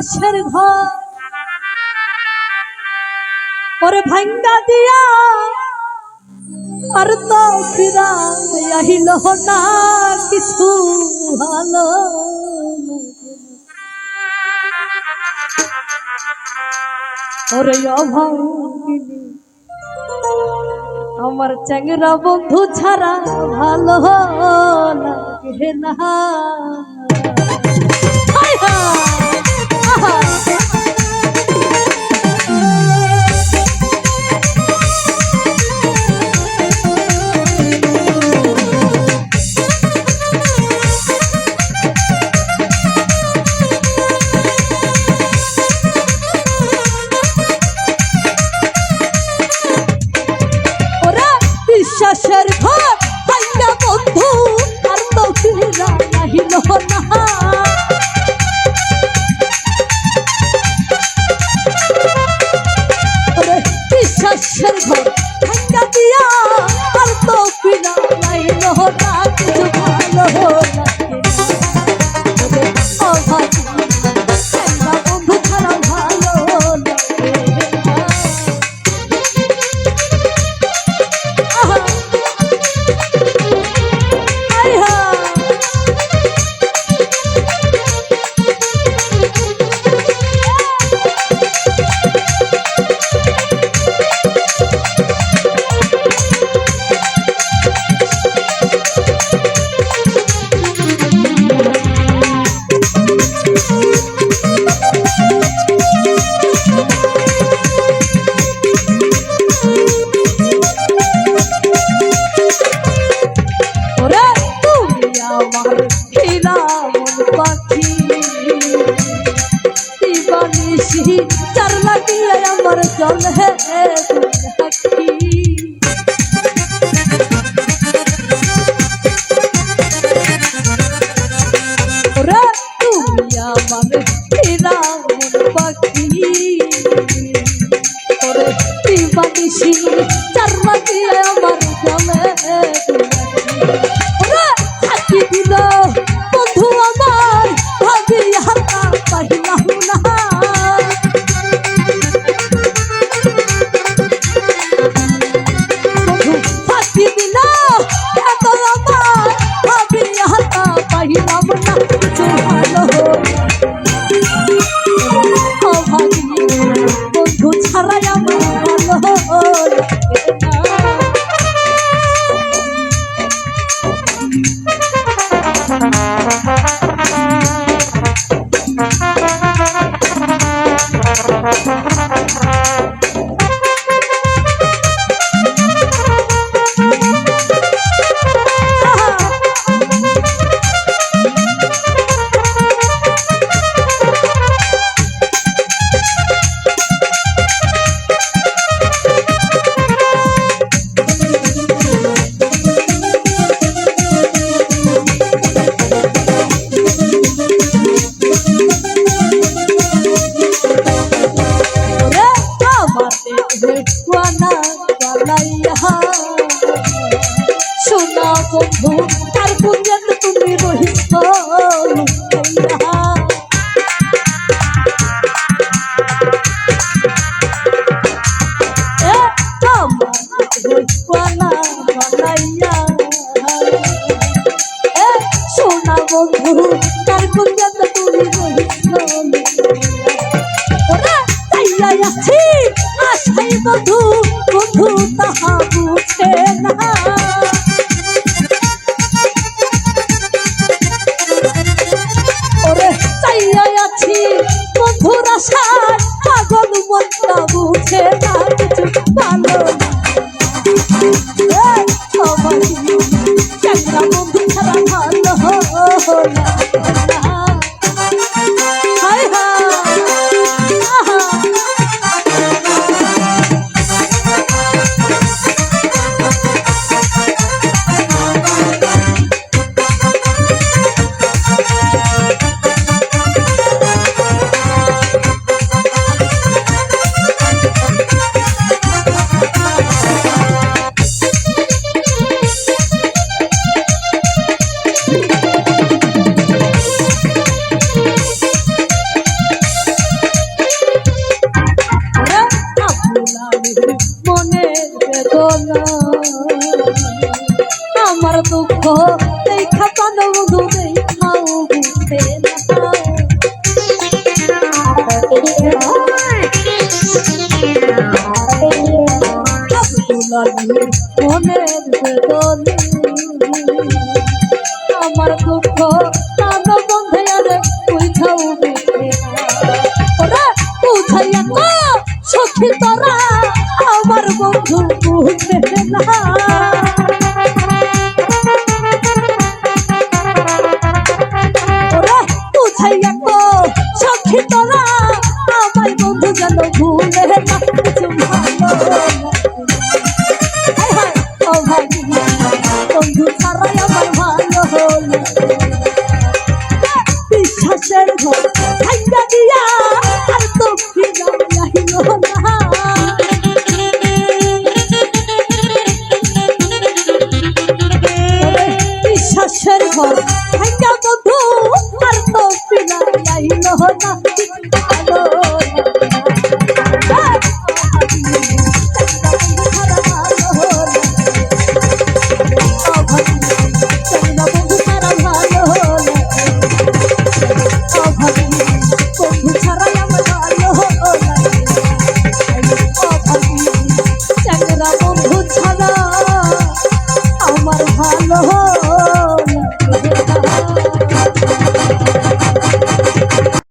বিশ্বাসের ঘর। ওরে ভাঙ্গা দিয়া আর তো ফিরা না, কিছু ভালো ওরে আমার চ্যাংরা বন্ধু ছাড়া ভালো লাগে না। বিশ্বাসের ঘর বন্ধু। আমার হীরা মন পাখি দিবানিসি চার লাগিয়ে আমার জল হে তুমি আমার হীরা পাখি। হে হুয়ানা বানাইয়া সোনা বন্ধু তার পুঞ্জন তুমি রহিত সোনা বন্ধু তার পুঞ্জন তুমি রহিত আশাই বধু তাহা বুঝে না। ওরে চাইয়া আছি বন্ধুর আশায় পাগল মনটা বুঝে না। আমার দুঃখ দেখা পান বন্ধু দেখাও বুঝে মনের বেদনী আমার দুঃখ কান বন্ধে আরে বুঝাও বুঝে বুঝাইয়া সখী তোরা বুঝাইয়া তো সখী তোরা আমার বন্ধু যেন ভুলে না। বিশ্বাসের